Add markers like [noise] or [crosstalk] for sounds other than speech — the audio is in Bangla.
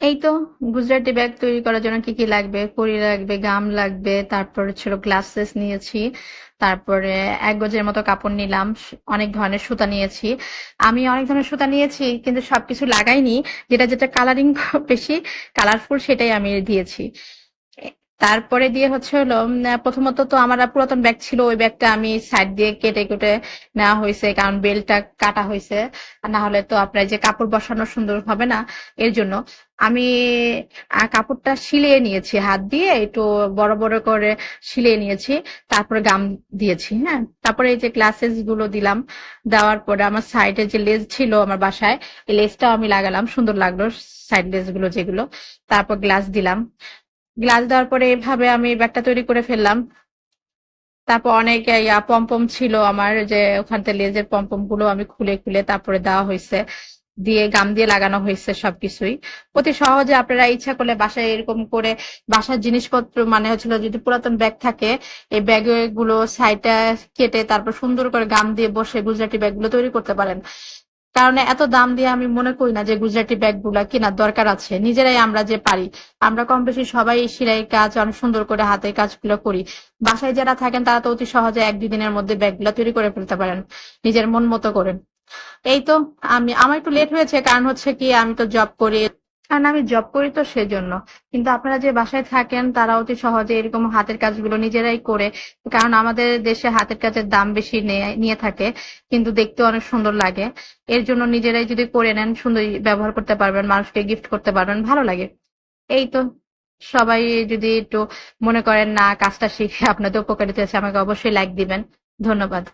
এই তো গুজরাটি ব্যাগ তৈরি করার জন্য কি কি লাগবে? কড়ি লাগবে, গাম লাগবে, তারপরে ছিল গ্লাসেস নিয়েছি, তারপরে এক গজের মতো কাপড় নিলাম, অনেক ধরনের সুতা নিয়েছি। আমি অনেক ধরনের সুতা নিয়েছি, কিন্তু সবকিছু লাগাইনি, যেটা যেটা কালারিং [laughs] বেশি কালারফুল সেটাই আমি দিয়েছি। তারপরে দিয়ে হচ্ছে হলো প্রথমত তো আমার পুরাতন ব্যাগ ছিল, ওই ব্যাগটা আমি সাইড দিয়ে কেটে কেটে নেওয়া হয়েছে, কারণ বেলটা কাটা হয়েছে। না হলে তো আপনার যে কাপড় বসানো সুন্দর হবে না, এর জন্য আমি কাপড়টা সিলিয়ে নিয়েছি, হাত দিয়ে একটু বড় বড় করে সিলিয়ে নিয়েছি, তারপরে গাম দিয়েছি হ্যাঁ? তারপরে এই যে গ্লাসেসগুলো দিলাম, দেওয়ার পরে আমার সাইডে যে লেজ ছিল আমার বাসায়, এই লেজটাও আমি লাগালাম, সুন্দর লাগল সাইড লেজগুলো যেগুলো। তারপর গ্লাস দিলাম। গ্লাস দেওয়ার পরে এভাবে আমি ব্যাগটা তৈরি করে ফেললাম। তারপর অনেক পম্পম ছিল আমার যে ওখান থেকে লেজের পম্পমগুলো আমি খুলে খুলে তারপরে দেওয়া হয়েছে। দিয়ে গাম দিয়ে লাগানো হয়েছে সবকিছুই। অতি সহজে আপনারা ইচ্ছা করলে বাসায় এরকম করে বাসার জিনিসপত্র মানে হচ্ছিল যদি পুরাতন ব্যাগ থাকে, এই ব্যাগগুলো সাইডটা কেটে তারপর সুন্দর করে গাম দিয়ে বসে গুজরাটি ব্যাগগুলো তৈরি করতে পারেন। কারণ এত দাম দিয়ে আমি মনে করি না যে গুজরাটি ব্যাগগুলা কেনার দরকার আছে। নিজেরাই আমরা যে পারি, আমরা কম বেশি সবাই সেলাই কাজ অনেক সুন্দর করে হাতের কাজগুলো করি। বাসায় যারা থাকেন, তারা তো অতি সহজে এক দুদিনের মধ্যে ব্যাগগুলো তৈরি করে ফেলতে পারেন, নিজের মন মতো করেন এই তো, আমি, আমার একটু লেট হয়েছে, কারণ হচ্ছে কি আমি তো জব করি। কারণ আমি জব করি তো সেজন্য। কিন্তু আপনারা যে বাসায় থাকেন, তারা অতি সহজে এরকম হাতের কাজগুলো নিজেরাই করে, কারণ আমাদের দেশে হাতের কাজের দাম বেশি নিয়ে থাকে, কিন্তু দেখতে অনেক সুন্দর লাগে। এর জন্য নিজেরাই যদি করে নেন, সুন্দর ব্যবহার করতে পারবেন, মানুষকে গিফট করতে পারবেন, ভালো লাগে। এই তো, সবাই যদি একটু মনে করেন, না, কাজটা শিখে আপনাদের উপকারিতা আছে, আমাকে অবশ্যই লাইক দিবেন। ধন্যবাদ।